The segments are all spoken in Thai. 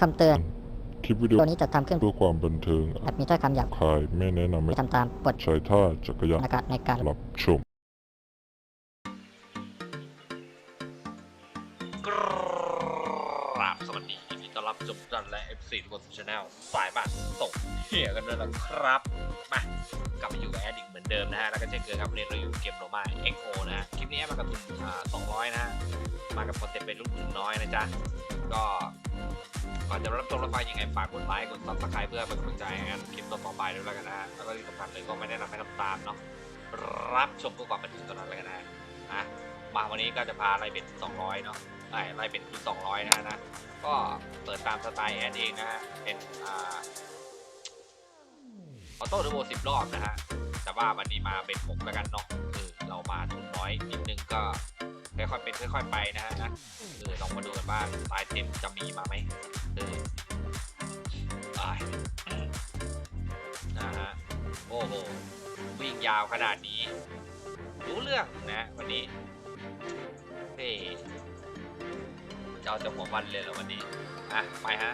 คำเตือน คลิปวิดีโอตัวนี้จะทำขึ้นเพื่อความบันเทิงอาจมีถ้อยคำหยาบคายไม่แนะนำให้ไม่ทำตามบทใช้ท่าจักรยานอากาศในการรับชม กราบสวัสดียินดีต้อนรับจบจันและ F4 ทุกคนชาแนลฝ่ายบ้านส่งเฮียกันด้วยนะครับ มากลับมาอยู่กับแอดอีกเหมือนเดิมนะฮะแล้วก็เช่นเคยครับเรียนเราอยู่เกมโรมา XO นะฮะคลิปนี้มากับทุนอ่า200นะฮะมากับคอนเซ็ปต์เป็นลูกทุนน้อยนะจ๊ะก็ก่อนจะรับชมรับฟังยังไงฝากกดไลค์กดซับสไครต์เพื่อเป็นกำลังใจให้กันคลิปต่อไปด้วยแล้วกันนะฮะแล้วก็ที่สำคัญเลยก็ไม่แนะนำให้ทำตามเนาะรับชมเพื่อความบันเทิงเท่านั้นเลยกันนะฮะมาวันนี้ก็จะพาไล่เป็น200 เนาะไล่ไล่เป็นคูณ200นะฮะนะ ก็เปิดตามสไตล์แอดเองนะฮะเป็นอ่า ออโต้เทอร์โบ10รอบนะฮะ แต่ว่าวันนี้มาเป็น6แล้วกันเนาะเออเรามาทุนน้อยนิดนึงก็ค่อยๆเป็นค่อย ๆ ไปนะฮะนะเออลองมาดูกันว่าลายเต็มจะมีมาไหมเอออ้ายนะฮะโอ้โหวิ่งยาวขนาดนี้ รู้เรื่องนะวันนี้เฮ้จะเอาจะหัววันเลยเหรอวันนี้ อะ ไปฮะ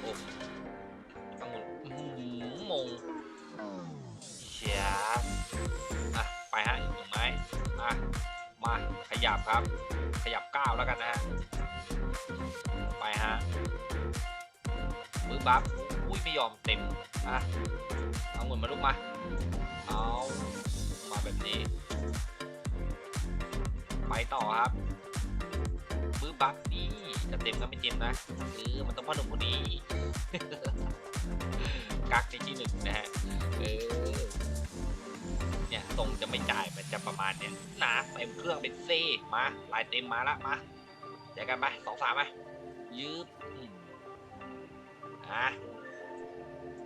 โอ้ มาขยับครับ ขยับก้าวแล้วกันนะฮะไปฮะมือบัฟอุ้ยไม่ยอมเต็มอะเอาหมุนมาลูกมาเอามาแบบนี้ ไปต่อครับบื้อบัฟนี่จะเต็มก็ไม่เต็มนะเออมันต้องพ่อหนุ่มคนนี้กักในที่หนึ่งนะฮะเออ ทรงจะไม่จ่ายมันจะประมาณเนี้ยหนาเต็มเครื่องเป็นซ่มาลายเต็มมาละมาแจกกันไปสองสามไปยืบอืมอะ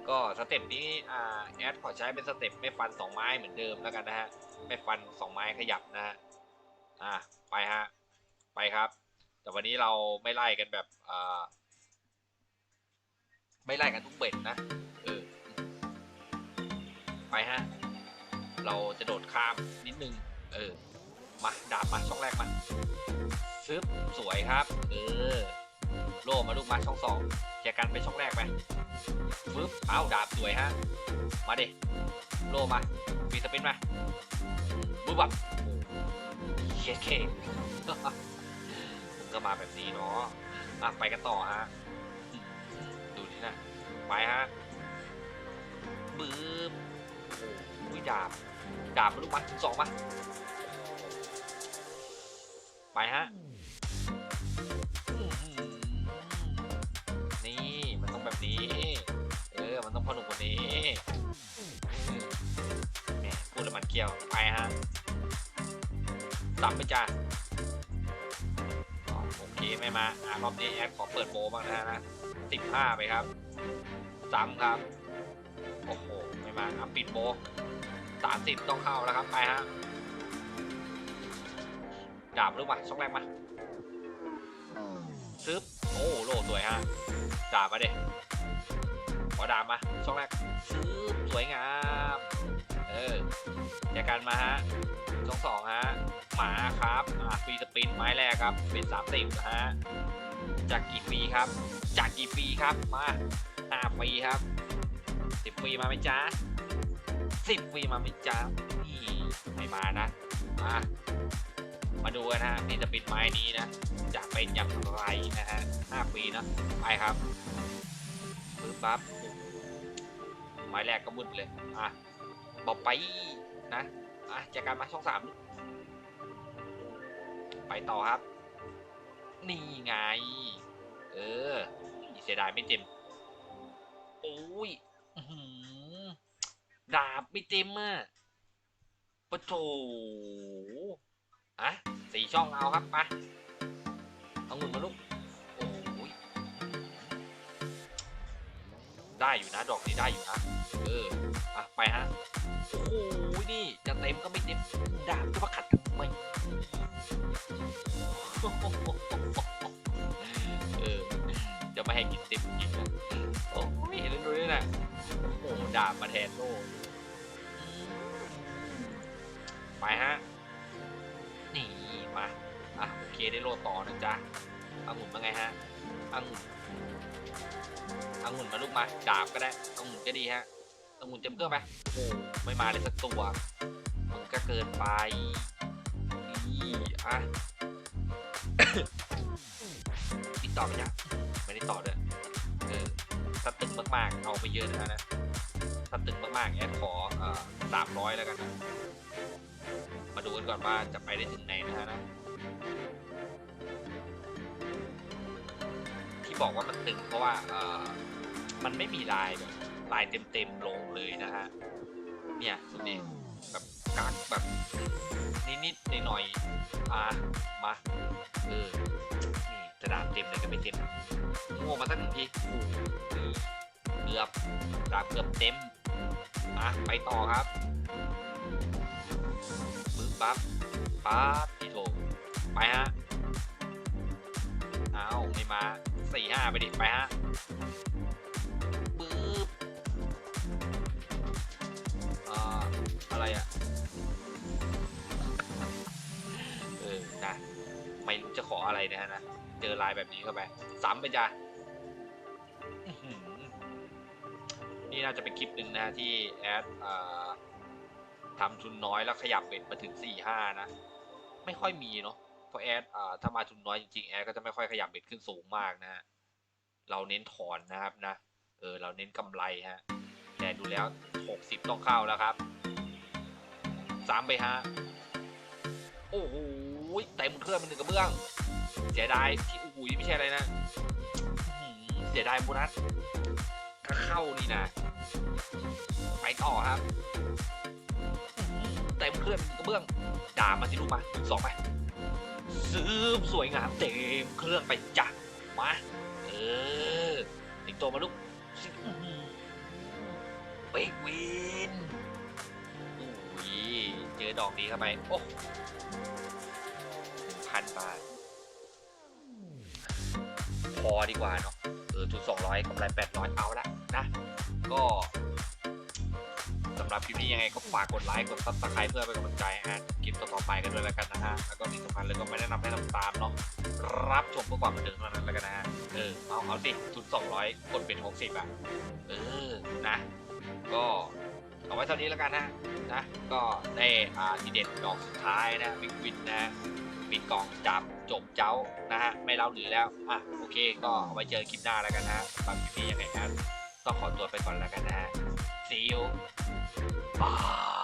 ก็สเต็ปนี้อ่าแอดขอใช้เป็นสเต็ปไม่ฟันสองไม้เหมือนเดิมแล้วกันนะฮะไม่ฟันสองไม้ขยับนะฮะอ่าไปฮะไปครับ แต่วันนี้เราไม่ไล่กันแบบอ่าไม่ไล่กันทุกเบ็ดนะเออไปฮะ เราจะโดดข้ามนิดนึง เออ มาดาบมาช่องแรกมาซึบสวยครับ เออ โล่มาลูกมาช่องสองแจกกันไปช่องแรกไปฟึบเอ้าดาบสวยฮะ มาดิโลมาฟีสปินมาบึ้บบับเคเคผมก็มาแบบนี้เนาะอะไปกันต่อฮะ ดูนี่นะ ไปฮะบึ้บ อ้ยดาบ ดาบมาลูกมาสองมาไปฮะ นี่มันต้องแบบนี้ เออ มันต้องพอนุ่มกว่านี้แหมพูดแล้วมันเกี่ยว ไปฮะสับไปจ้าโอเคไม่มาอ่ารอบนี้แอดขอเปิดโบบ้างนะฮะนะสิบห้าไปครับ ซ้ำครับ โอ้โห ไม่มาอะปิดโบ สามสิบต้องเข้าแล้วครับไปฮะดาบลูกมาช่องแรกมาซึบโอ้โลสวยฮะดาบมาเด็ขอดาบมาช่องแรกซึบสวยงามเออจากการมาฮะช่องสองฮะหมาครับอ่าฟรีสปินไม้แรกครับเป็นสามสิบนะฮะจากกี่ฟรีครับ จากกี่ฟรีครับมาห้าฟรีครับสิบฟีมาไหมจ๊ะ สิบฟรีมาไหมจ๊ะนี่ไม่มานะ มา มาดูกันฮะนี่จะปิดไม้นี้นะ จะเป็นอย่างไรนะฮะห้าปีนะไปครับปึ๊บปั๊บไม้แรกก็มุดเลย อะบอกไปนะ อะจากการมาช่องสามไปต่อครับ นี่ไง เออเสียดายไม่เต็มโอ้ย ดาบไม่เต็มอะปะโถอะสี่ช่องเอาครับมาเอาเงินมาลูก โอ้ย ได้อยู่นะดอกนี้ได้อยู่นะ เออ อะ ไปฮะ โอ้โหนี่ จะเต็มก็ไม่เต็ม ดาบจะมาขัดทำไมเออ จะไม่ให้กินเต็มกินนะโอ้ยเห็นดูนี่นะ ดาบมาแทนโล่ไปฮะ นี่มา อะโอเคได้โลต่อนะจ๊ะองุ่นมาไงฮะองุ่นองุ่นมาลูกมา ดาบก็ได้องุ่นก็ดีฮะองุ่นเต็มเครื่องไปโอ้ไม่มาเลยสักตัวมันก็เกินไปนี่อะติดต่อไปยังไม่ได้ต่อด้วยเออถ้าตึงมากๆ เอาไปเยอะนะนะ ตึงมากๆแอดขอสามร้อยแล้วกันนะมาดูกันก่อนว่าจะไปได้ถึงไหนนะฮะนะที่บอกว่ามันตึงเพราะว่าเออมันไม่มีลายแบบลายเต็มๆลงเลยนะฮะเนี่ยดูดิแบบกักแบบนิดๆหน่อยๆอะมาเออนี่จะดาบเต็มเลยก็ไม่เต็มโง่มาสักหนึ่งทีอ้โห เกือบดาบเกือบเต็มอะไปต่อครับมือปั๊บปั๊บพี่โถไปฮะเอาไม่มาสี่ห้าไปดิไปฮะปึ๊บอ่าอะไรอะเออนะไม่รู้จะขออะไรนะฮะนะเจอลายแบบนี้เข้าไปซ้ำไปจ้ะ เป็นคลิปหนึ่งนะที่แอดอทำทุนน้อยแล้วขยับเบ็ดมาถึงสี่ห้านะ ไม่ค่อยมีเนาะเพราะแอดอถ้ามาทุนน้อยจริงๆแอดก็จะไม่ค่อยขยับเบ็ดขึ้นสูงมากนะฮะเราเน้นถอนนะครับนะเออเราเน้นกำไรฮะแต่ดูแล้วหกสิบต้องเข้าแล้วครับสามไปฮะโอ้โหเต็มเครื่องเป็นหนึ่งกระเบื้องเสียดายที่โอ้โหไม่ใช่อะไรนะเสียดายโบนัสถ้าเข้านี่นะ ไปต่อครับเต็มเครื่องกระเบื้องด่ามาสิลูกมาสองไปซื้อสวยงามเต็มเครื่องไปจ้ะมาเออติงตัวมาลูกเบกวินโอ้ยเจอดอกนี้เข้าไปโอ้พันบาทพอดีกว่าเนาะ เออทุนสองร้อยกำไรแปดร้อยเอาละนะ ก็สำหรับคลิปนี้ยังไงก็ฝากกดไลค์กดซับสไครต์เพื่อเป็นกำลังใจให้อ่านคลิปต่อไปกันด้วยแล้วกันนะฮะแล้วก็ที่สำคัญเลยก็ไม่แนะนำให้ทำตามเนาะรับชมเพื่อความบันเทิงเท่านั้นแล้วกันนะฮะเออเอาเอาสิทุนสองร้อยกดเป็นหกสิบอะเออนะ ก็เอาไว้เท่านี้แล้วกันนะนะก็ได้อ่าทีเด็ดดอกสุดท้ายนะวิกวินนะ ปิดกล่องจับจบเจ้านะฮะไม่เล่าหรือแล้วอะโอเค ก็ไว้เจอคลิปหน้าแล้วกันนะครับคลิปนี้ยังไงครับต้องขอตัวไปก่อนแล้วกันนะฮะ see you bye